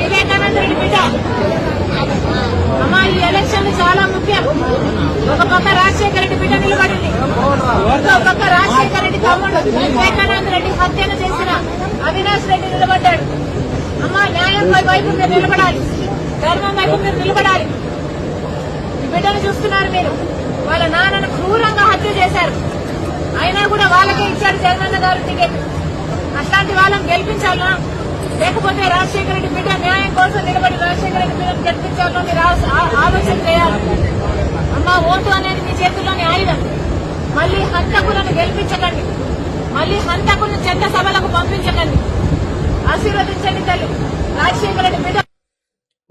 వివేకానంద రెడ్డి బిడ్డ అమ్మా ఈ ఎలక్షన్ చాలా ముఖ్యం ఒక పక్క రాజశేఖర రెడ్డి బిడ్డ నిలబడింది ఇంకో పక్క రాజశేఖర రెడ్డి తమ్ముడు వివేకానంద రెడ్డి హత్యను చేసిన అవినాష్ రెడ్డి నిలబడ్డాడు అమ్మా న్యాయం వైపు మీరు నిలబడాలి ధర్మం వైపు మీరు నిలబడాలి బిడ్డను చూస్తున్నారు మీరు. వాళ్ళ నాన్నను క్రూరంగా హత్య చేశారు. అయినా కూడా వాళ్ళకే ఇచ్చాడు జగనన్న గారు టికెట్. అట్లాంటి వాళ్ళని గెలిపించాలా? లేకపోతే రాజశేఖర రెడ్డి బిడ్డ న్యాయం కోసం నిలబడి రాజశేఖర రెడ్డి బిడ్డను గెలిపించాలో మీరు ఆ- ఆలోచన చేయాలి. అమ్మా ఓటు అనేది మీ చేతుల్లోని ఆయుధం. మళ్ళీ హంతకులను గెలిపించకండి. మళ్ళీ హంతకులను చెత్త సభలకు పంపించకండి. ఆశీర్వదించండి తల్లి. రాజశేఖర రెడ్డి బిడ్డ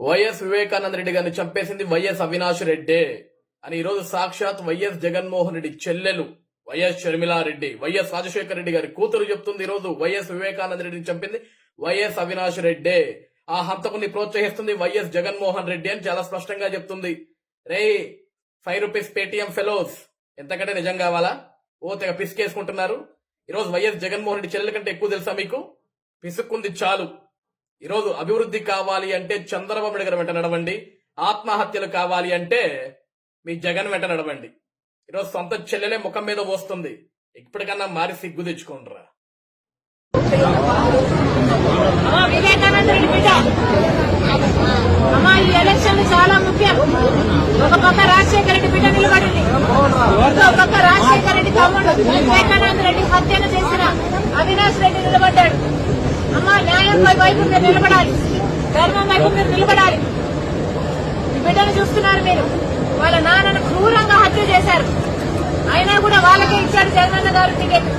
వైఎస్ వివేకానంద రెడ్డి గారిని చంపేసింది వైఎస్ అవినాష్ రెడ్డే. అని ఈరోజు సాక్షాత్ వైఎస్ జగన్మోహన్ రెడ్డి చెల్లెలు. వైఎస్ షర్మిలారెడ్డి వైఎస్ రాజశేఖర రెడ్డి గారి కూతురు చెప్తుంది ఈ రోజు వైఎస్ వివేకానంద రెడ్డిని చంపింది వైఎస్ అవినాష్ రెడ్డి. ఆ హంతకుని ప్రోత్సహిస్తుంది వైఎస్ జగన్మోహన్ రెడ్డి అని చాలా స్పష్టంగా చెప్తుంది. రే ఫైవ్ రూపీస్ పేటిఎం ఫెలోస్. ఎంతకంటే నిజం కావాలా? ఓ తెగ పిసికేసుకుంటున్నారు. ఈరోజు వైఎస్ జగన్మోహన్ రెడ్డి చెల్లెల కంటే ఎక్కువ తెలుసా మీకు? పిసుక్కుంది చాలు. ఈరోజు అభివృద్ధి కావాలి అంటే చంద్రబాబు నాయుడు గారు వెంట నడవండి. ఆత్మహత్యలు కావాలి అంటే మీ జగన్ వెంట నడవండి. ఈరోజు సొంత చెల్లెలే ముఖం మీద పోస్తుంది. ఇప్పటికన్నా మారి సిగ్గు తెచ్చుకోండిరా. అమ్మా వివేకానంద రెడ్డి ఈ ఎలక్షన్ చాలా ముఖ్యం. ఒక పక్క రాజశేఖర రెడ్డి బిడ్డ నిలబడింది. ఇంకో పక్క రాజశేఖర రెడ్డి తమ్ముడు వివేకానంద రెడ్డి హత్యను చేసిన అవినాష్ రెడ్డి నిలబడ్డాడు. అమ్మా న్యాయం వైపు మీరు నిలబడాలి. ధర్మం వైపు మీరు నిలబడాలి. ఈ బిడ్డను చూస్తున్నారు మీరు. వాళ్ళ నాన్నను క్రూరంగా హత్య చేశారు అయినా కూడా వాళ్ళకే ఇచ్చాడు జగనన్న గారు టికెట్.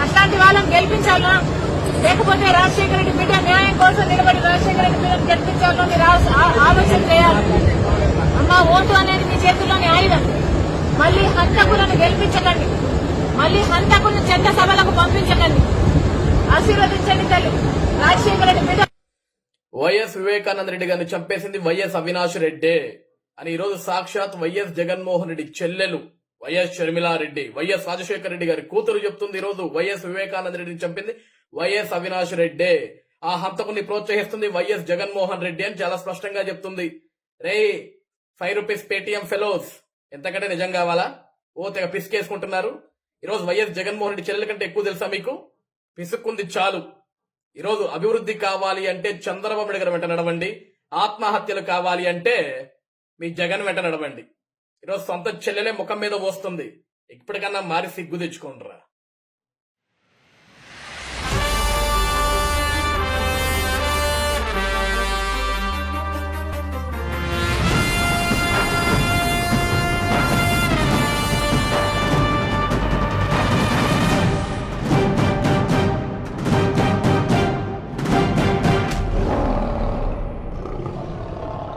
అట్లాంటి వాళ్ళని గెలిపించాలా? లేకపోతే రాజశేఖర రెడ్డి బిడ్డ న్యాయం కోసం నిలబడి రాజశేఖర రెడ్డి బిడ్డను గెలిపించాలో మీరు ఆ- ఆలోచన చేయాలి? అమ్మా ఓటు అనేది మీ చేతుల్లోని ఆయుధం. మళ్ళీ హంతకులను గెలిపించకండి. మళ్ళీ హంతకులను చెత్త సభలకు పంపించకండి. ఆశీర్వదించండి తల్లి. రాజశేఖర రెడ్డి బిడ్డ వైఎస్ వివేకానంద రెడ్డి గారిని చంపేసింది వైఎస్ అవినాష్ రెడ్డే. అని ఈరోజు సాక్షాత్ వైఎస్ జగన్మోహన్ రెడ్డి చెల్లెలు. వైఎస్ షర్మిలారెడ్డి వైఎస్ రాజశేఖర రెడ్డి గారి కూతురు చెప్తుంది ఈ రోజు వైఎస్ వివేకానంద రెడ్డిని చంపింది వైఎస్ అవినాష్ రెడ్డి. ఆ హంతకుని ప్రోత్సహిస్తుంది వైఎస్ జగన్మోహన్ రెడ్డి అని చాలా స్పష్టంగా చెప్తుంది. రే ఫైవ్ రూపీస్ పేటిఎం ఫెలోస్. ఎంతకంటే నిజం కావాలా? ఓ తెగ పిసికేసుకుంటున్నారు. ఈరోజు వైఎస్ జగన్మోహన్ రెడ్డి చెల్లెల కంటే ఎక్కువ తెలుసా మీకు? పిసుక్కుంది చాలు. ఈరోజు అభివృద్ధి కావాలి అంటే చంద్రబాబు నాయుడు గారు వెంట నడవండి. ఆత్మహత్యలు కావాలి అంటే మీ జగన్ వెంట నడవండి. ఈరోజు సొంత చెల్లెలే ముఖం మీద పోస్తుంది. ఇప్పటికన్నా మారి సిగ్గు తెచ్చుకోండిరా.